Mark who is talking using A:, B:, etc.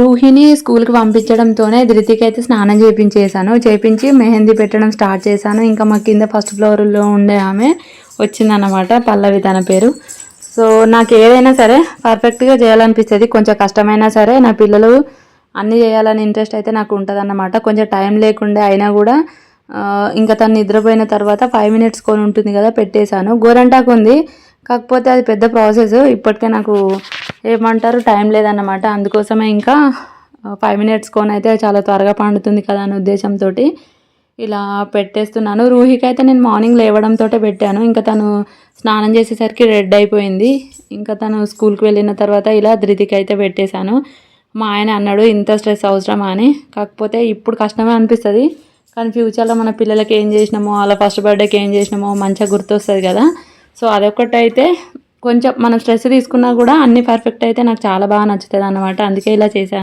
A: రూహిని స్కూల్కి పంపించడంతోనే ధృతికి అయితే స్నానం చేయించేసాను చేయించి మెహందీ పెట్టడం స్టార్ట్ చేశాను. ఇంకా మా కింద ఫస్ట్ ఫ్లోర్లో ఉండే ఆమె వచ్చిందనమాట పల్లవి తన పేరు. సో నాకు ఏదైనా సరే పర్ఫెక్ట్గా చేయాలనిపిస్తుంది. కొంచెం కష్టమైనా సరే నా పిల్లలు అన్నీ చేయాలని ఇంట్రెస్ట్ అయితే నాకు ఉంటుంది కొంచెం టైం లేకుండే అయినా కూడా ఇంకా తను నిద్రపోయిన తర్వాత ఫైవ్ మినిట్స్ కొని ఉంటుంది కదా పెట్టేశాను. గోరంటాకు ఉంది కాకపోతే అది పెద్ద ప్రాసెస్. ఇప్పటికే నాకు ఏమంటారు? టైం లేదన్నమాట. అందుకోసమే ఇంకా ఫైవ్ మినిట్స్ కొని అయితే చాలా త్వరగా పండుతుంది కదా అనే ఉద్దేశంతో ఇలా పెట్టేస్తున్నాను. రూహికి అయితే నేను మార్నింగ్ లేవడంతో పెట్టాను. ఇంకా తను స్నానం చేసేసరికి రెడ్ అయిపోయింది. ఇంకా తను స్కూల్కి వెళ్ళిన తర్వాత ఇలా ధృతికి అయితే పెట్టేశాను. మా ఆయన అన్నాడు ఇంత స్ట్రెస్ అవసరమా? అని. కాకపోతే ఇప్పుడు కష్టమే అనిపిస్తుంది. కానీ ఫ్యూచర్లో మన పిల్లలకి ఏం చేసినామో వాళ్ళ ఫస్ట్ బర్త్డేకి ఏం చేసినామో మంచిగా గుర్తొస్తుంది కదా. సో అదొకటి అయితే కొంచెం మనం స్ట్రెస్ తీసుకున్నా కూడా అన్ని పర్ఫెక్ట్ అయితే నాకు చాలా బాగా నచ్చుతుంది అన్నమాట అందుకే ఇలా చేశాను.